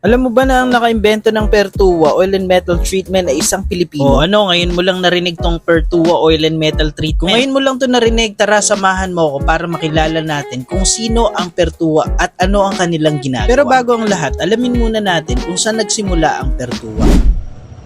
Alam mo ba na ang nakaimbento ng Pertua Oil and Metal Treatment ay isang Pilipino? O ano, ngayon mo lang narinig tong Pertua Oil and Metal Treatment. Kung ngayon mo lang to narinig, tara samahan mo ako para makilala natin kung sino ang Pertua at ano ang kanilang ginagawa. Pero bago ang lahat, alamin muna natin kung saan nagsimula ang Pertua.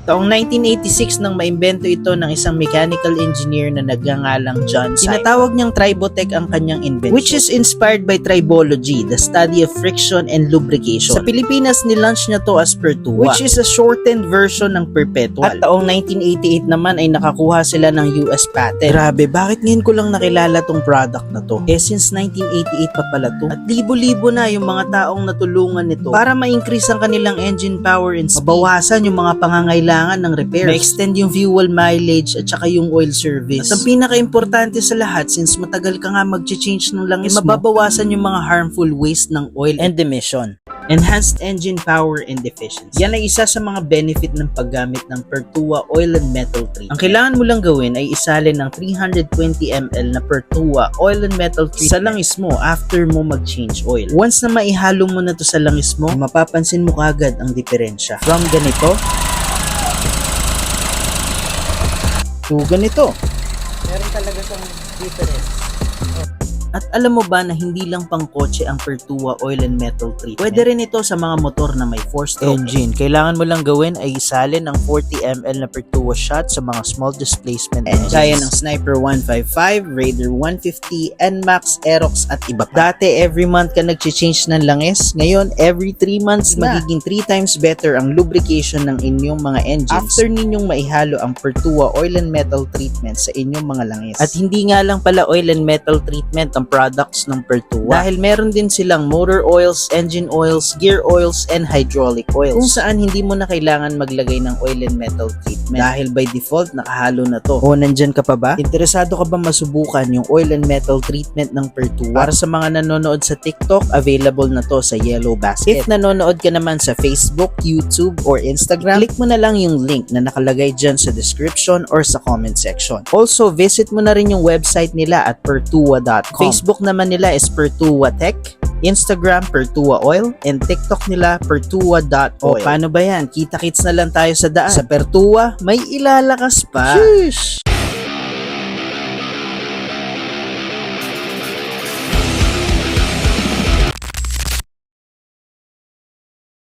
Taong 1986 nang maimbento ito ng isang mechanical engineer na nagngangalang John Simon. Tinatawag niyang Tribotech ang kanyang invention, which is inspired by tribology, the study of friction and lubrication. Sa Pilipinas, nilaunch niya to as Pertua, which is a shortened version ng Perpetual. At taong 1988 naman ay nakakuha sila ng US patent. Grabe, bakit ngayon ko lang nakilala tong product na to? Eh, since 1988 pa pala to. At libo-libo na yung mga taong natulungan nito para ma-increase ang kanilang engine power and speed. Mabawasan yung mga pangangailangan ng repairs. Ma-extend yung fuel mileage at saka yung oil service. At ang pinaka-importante sa lahat, since matagal ka nga mag-change ng langis mo, mababawasan yung mga harmful waste ng oil and emission. Enhanced engine power and efficiency. Yan ay isa sa mga benefit ng paggamit ng Pertua Oil and Metal Treatment. Ang kailangan mo lang gawin ay isalin ng 320 ml na Pertua Oil and Metal Treatment sa langis mo after mo mag-change oil. Once na maihalo mo na to sa langis mo, mapapansin mo kagad ang diferensya. From ganito to ganito. Meron talaga siyang difference. At alam mo ba na hindi lang pang kotse ang Pertua Oil and Metal Treatment? Pwede rin ito sa mga motor na may 4-stroke engine. Kailangan mo lang gawin ay isalin ang 40 ml na Pertua shot sa mga small displacement engines. Gaya ng Sniper 155, Raider 150, NMAX, Aerox at iba pa. Dati every month ka nag-change ng langis. Ngayon, every 3 months magiging 3 times better ang lubrication ng inyong mga engines after ninyong maihalo ang Pertua Oil and Metal Treatment sa inyong mga langis. At hindi nga lang pala oil and metal treatment ang products ng Pertua. Dahil meron din silang motor oils, engine oils, gear oils, and hydraulic oils. Kung saan hindi mo na kailangan maglagay ng oil and metal treatment. Dahil by default, nakahalo na to. O, nandyan ka pa ba? Interesado ka ba masubukan yung oil and metal treatment ng Pertua? Para sa mga nanonood sa TikTok, available na to sa Yellow Basket. If nanonood ka naman sa Facebook, YouTube, or Instagram, click mo na lang yung link na nakalagay dyan sa description or sa comment section. Also, visit mo na rin yung website nila at pertua.com. Facebook naman nila is Pertua Tech, Instagram Pertua Oil, and TikTok nila pertua.oil. O paano ba yan? Kita-kits na lang tayo sa daan. Sa Pertua, may ilalakas pa. Sheesh!